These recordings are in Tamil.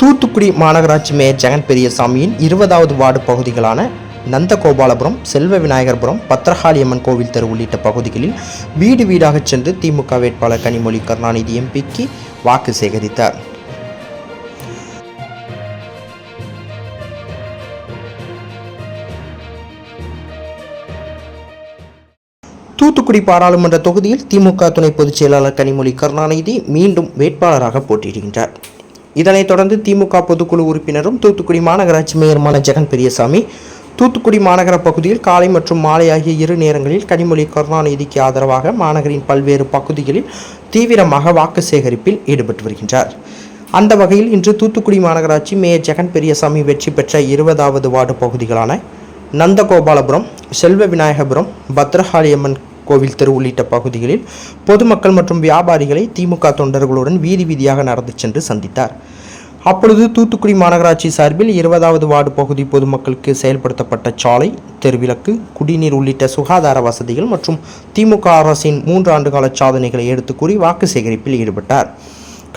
தூத்துக்குடி மாநகராட்சி மேயர் ஜெகன் பெரியசாமியின் இருபதாவது வார்டு பகுதிகளான நந்தகோபாலபுரம் செல்வ விநாயகர்புரம் பத்திரகாளியம்மன் கோவில் தெரு உள்ளிட்ட பகுதிகளில் வீடு வீடாக சென்று திமுக வேட்பாளர் கனிமொழி கருணாநிதி எம்பிக்கு வாக்கு சேகரித்தார். தூத்துக்குடி பாராளுமன்ற தொகுதியில் திமுக துணை பொதுச் செயலாளர் கனிமொழி கருணாநிதி மீண்டும் வேட்பாளராக போட்டியிடுகின்றார். இதனைத் தொடர்ந்து திமுக பொதுக்குழு உறுப்பினரும் தூத்துக்குடி மாநகராட்சி மேயருமான ஜெகன் பெரியசாமி தூத்துக்குடி மாநகர பகுதியில் காலை மற்றும் மாலை ஆகிய இரு நேரங்களில் கனிமொழி கருணாநிதிக்கு ஆதரவாக மாநகரின் பல்வேறு பகுதிகளில் தீவிரமாக வாக்கு சேகரிப்பில் ஈடுபட்டு வருகின்றார். அந்த வகையில் இன்று தூத்துக்குடி மாநகராட்சி மேயர் ஜெகன் பெரியசாமி வெற்றி பெற்ற இருபதாவது வார்டு பகுதிகளான நந்தகோபாலபுரம் செல்வ விநாயகபுரம் பத்ரகாளியம்மன் கோவில் தெரு உள்ளிட்ட பகுதிகளில் பொதுமக்கள் மற்றும் வியாபாரிகளை திமுக தொண்டர்களுடன் வீதி வீதியாக நடந்து சென்று சந்தித்தார். அப்பொழுது தூத்துக்குடி மாநகராட்சி சார்பில் இருபதாவது வார்டு பகுதி பொதுமக்களுக்கு செயல்படுத்தப்பட்ட சாலை தெருவிளக்கு குடிநீர் உள்ளிட்ட சுகாதார வசதிகள் மற்றும் திமுக அரசின் மூன்று ஆண்டுகால சாதனைகளை எடுத்து கூறி வாக்கு சேகரிப்பில் ஈடுபட்டார்.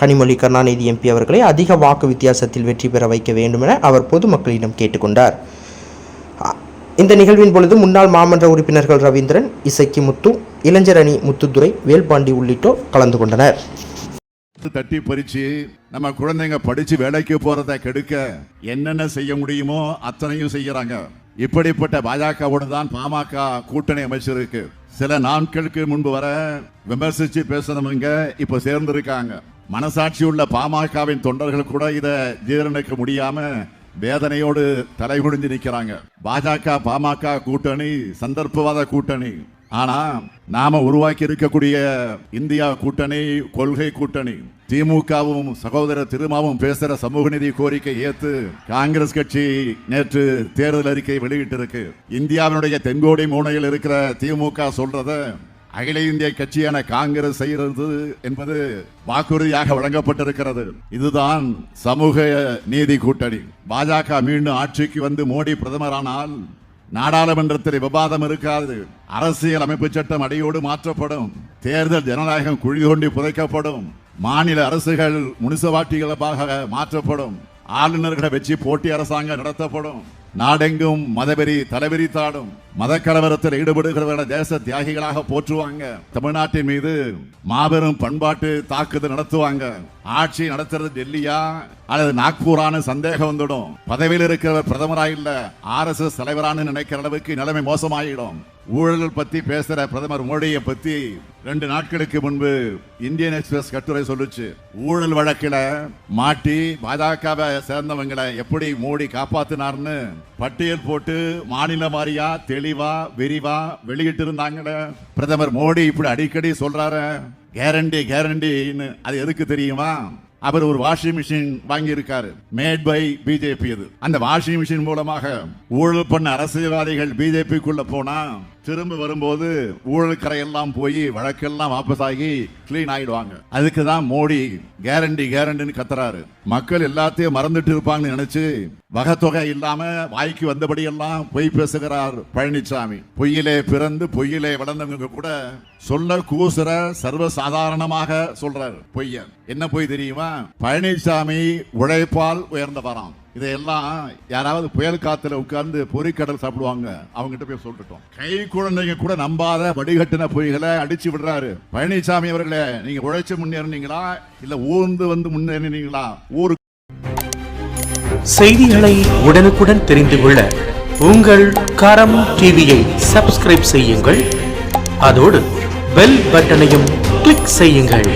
கனிமொழி கருணாநிதி எம்பி அவர்களை அதிக வாக்கு வித்தியாசத்தில் வெற்றி பெற வைக்க வேண்டுமென அவர் பொதுமக்களிடம் கேட்டுக்கொண்டார் இந்த நிகழ்வின் பொழுது முன்னாள் மாமன்ற உறுப்பினர்கள் ரவீந்திரன் இசைக்கு முத்து இளைஞர் அணி முத்துத்துறை வேல்பாண்டி உள்ளிட்டோர் கலந்து கொண்டனர். தட்டி பறிச்சு நம்ம குழந்தைங்க படிச்சு வேலைக்கு போறத கெடுக்க என்னென்ன செய்ய முடியுமோ அத்தனையும் செய்யறாங்க. இப்படிப்பட்ட பாஜகவோடு தான் பாமக கூட்டணி அமைச்சிருக்கு. சில நாட்களுக்கு முன்பு வர விமர்சிச்சு பேசினவங்க இப்ப சேர்ந்திருக்காங்க. மனசாட்சி உள்ள பாமகவின் தொண்டர்கள் கூட இதை ஜீரணிக்க முடியாம வேதனையோடு தலைகுடிஞ்சு நிற்கிறாங்க. பாஜக பாமக கூட்டணி சந்தர்ப்பவாத கூட்டணி. ஆனா நாம உருவாக்கி இருக்கக்கூடிய இந்தியா கூட்டணி கொள்கை கூட்டணி திமுகவும் சகோதரர் திருமாவும் பேசுற சமூக நிதி கோரிக்கை ஏத்து காங்கிரஸ் கட்சி நேற்று தேர்தல் அறிக்கை வெளியிட்டிருக்கு. இந்தியாவினுடைய தென்கோடி மூனையில் இருக்கிற திமுக சொல்றத அகில இந்திய கட்சியான காங்கிரஸ் செய்கிறது என்பது வாக்குறுதியாக வழங்கப்பட்டிருக்கிறது. இதுதான் சமூக நீதி கூட்டணி. பாஜக மீண்டும் ஆட்சிக்கு வந்து மோடி பிரதமரானால் நாடாளுமன்றத்தில் விவாதம் இருக்காது. அரசியல் அமைப்பு சட்டம் அடியோடு மாற்றப்படும். தேர்தல் ஜனநாயகம் குழி தோண்டி புதைக்கப்படும். மாநில அரசுகள் முனிசவாட்டிகளாக மாற்றப்படும். ஆளுநர்களை வச்சு போட்டி அரசாங்கம் நடத்தப்படும். நாடெங்கும் மதவெறி தலைவெறி தாடும். மத கலவரத்தில் ஈடுபடுகிறவர்களை தேச தியாகிகளாக போற்றுவாங்க. தமிழ்நாட்டின் மீது மாபெரும் பண்பாட்டு தாக்குதல் நடத்துவாங்க. ஆட்சி நடத்துறது டெல்லியா அல்லது நாக்பூரான சந்தேகம் வந்துடும். பதவியில் இருக்கிறவர் பிரதமராக இல்ல ஆர் எஸ் எஸ் தலைவரானு நினைக்கிற அளவுக்கு நிலைமை மோசமாயிடும். ஊழல்கள் பத்தி பேசுற பிரதமர் மோடியை பத்தி ரெண்டு நாட்களுக்கு முன்பு இந்தியன் எக்ஸ்பிரஸ் கட்டுரை சொல்லுச்சு. ஊழல் வழக்கில மாட்டி பாஜகவை சேர்ந்தவங்களை எப்படி மோடி காப்பாத்தினார்னு பட்டியல் போட்டு மாநில வாரியா தெளிவா விரிவா வெளியிட்டு இருந்தாங்க பிரதமர் மோடி இப்படி அடிக்கடி சொல்றாரு. கேரண்டி கேரண்டின்னு. அது எதுக்கு தெரியுமா? அவர் ஒரு வாஷிங் மிஷின் வாங்கி இருக்காரு மேட் பை பிஜேபி அது. அந்த வாஷிங் மிஷின் மூலமாக ஊழல் பண்ண அரசியல்வாதிகள் பிஜேபிக்குள்ள போனா திரும்ப வரும்போது ஊழல் கரையெல்லாம் போய் வழக்கெல்லாம் வாபஸ் ஆகி கிளீன் ஆகிடுவாங்க அதுக்கு தான் மோடி கேரண்டி கேரண்டின்னு கத்துறாரு. மக்கள் எல்லாத்தையும் மறந்துட்டு இருப்பாங்கன்னு நினைச்சு வகத்தொகை இல்லாம வாய்க்கு வந்தபடி எல்லாம் பொய் பேசுகிறார் பழனிசாமி பொய்யிலே பிறந்து பொய்யிலே வளர்ந்தவங்க கூட சொல்ல கூசுற சர்வ சாதாரணமாக சொல்றாரு பொய்ய என்ன பொய் தெரியுமா? பழனிசாமி உழைப்பால் உயர்ந்தவராம். இதையெல்லாம் யாராவது புயல் காத்துல உட்கார்ந்து பொறிக்கடல் சாப்பிடுவாங்க அவங்க கிட்ட போய் சொல்லிட்டோம் கை குழந்தைங்க கூட நம்பாத வடிகட்டின பொய்களை அடிச்சு விடுறாரு. பழனிசாமி அவர்களே நீங்க உழைச்சு முன்னேறினீங்களா? இல்ல ஊர்ந்து வந்து முன்னேறினீங்களா? ஊருக்கு செய்திகளை உடனுக்குடன் தெரிந்து கொள்ள உங்கள் கரம் டிவியை சப்ஸ்கிரைப் செய்யுங்கள். அதோடு பெல் பட்டனையும் கிளிக் செய்யுங்கள்.